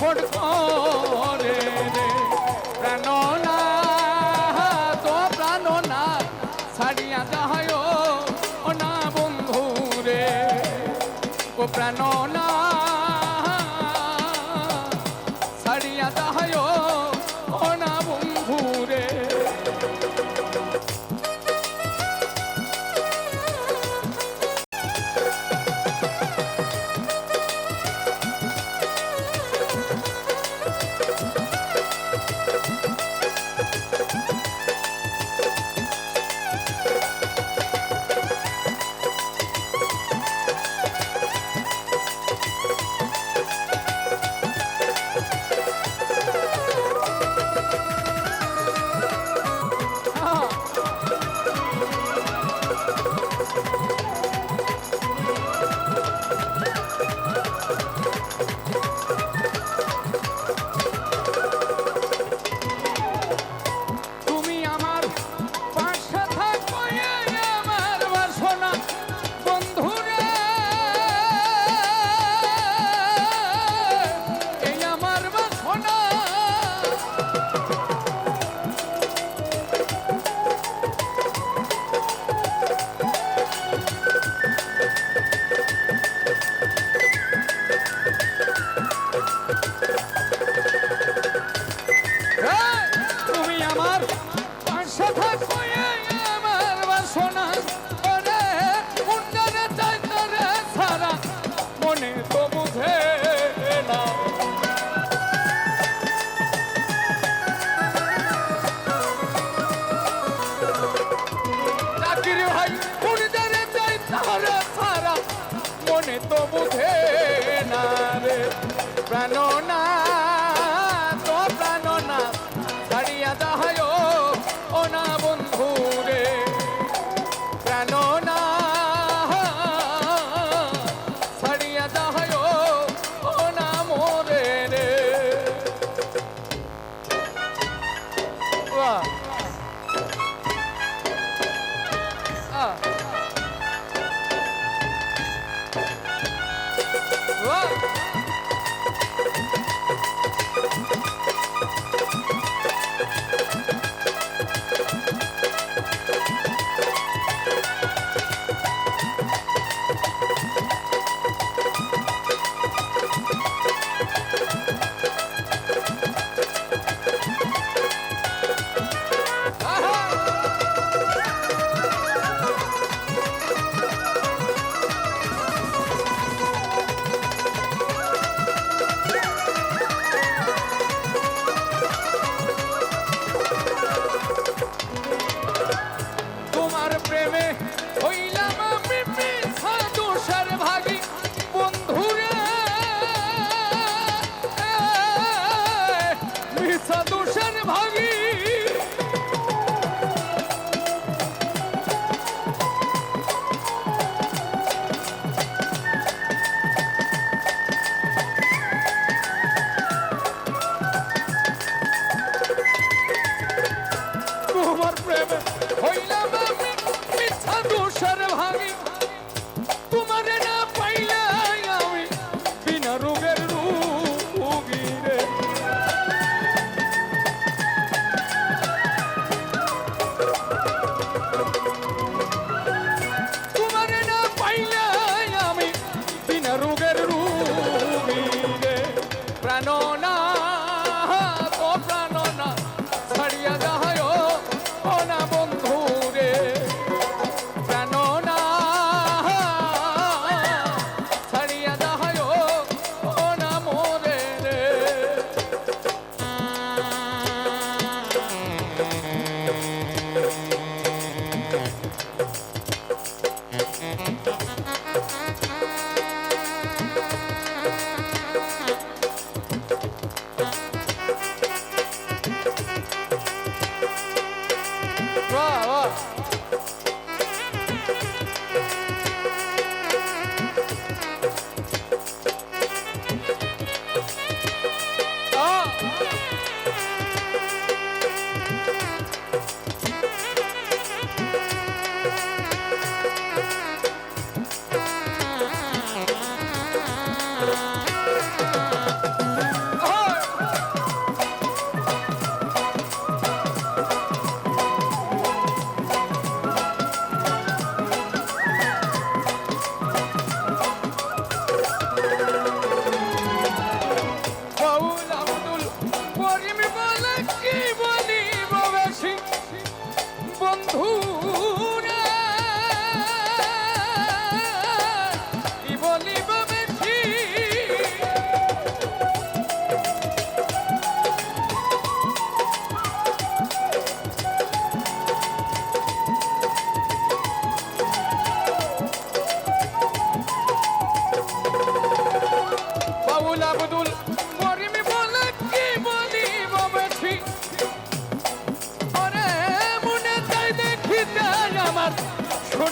ছটফট করে রে। প্রাণ না তো প্রাণ না ছাড়িয়া যাহায়, ও না বন্ধু রে ও প্রাণ পাশে থাকো এই আমার বাসনা ওরে মুন্ডারে চাইতরে সারা, মনে তো বুঝে না। চাকরি ভাই মুন্ডারে চাইতরে সারা, মনে তো বুঝে না রে। প্রাণ না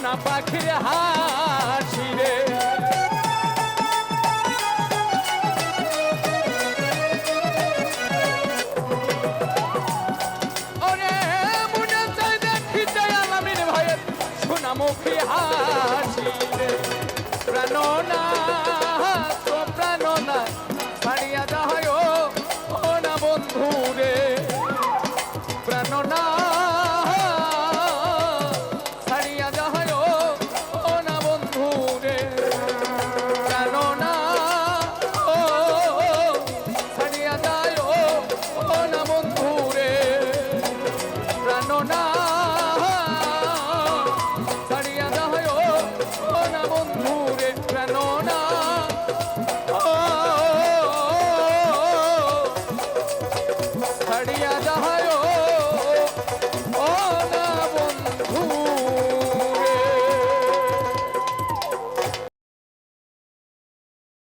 সোনা পাখির হাসি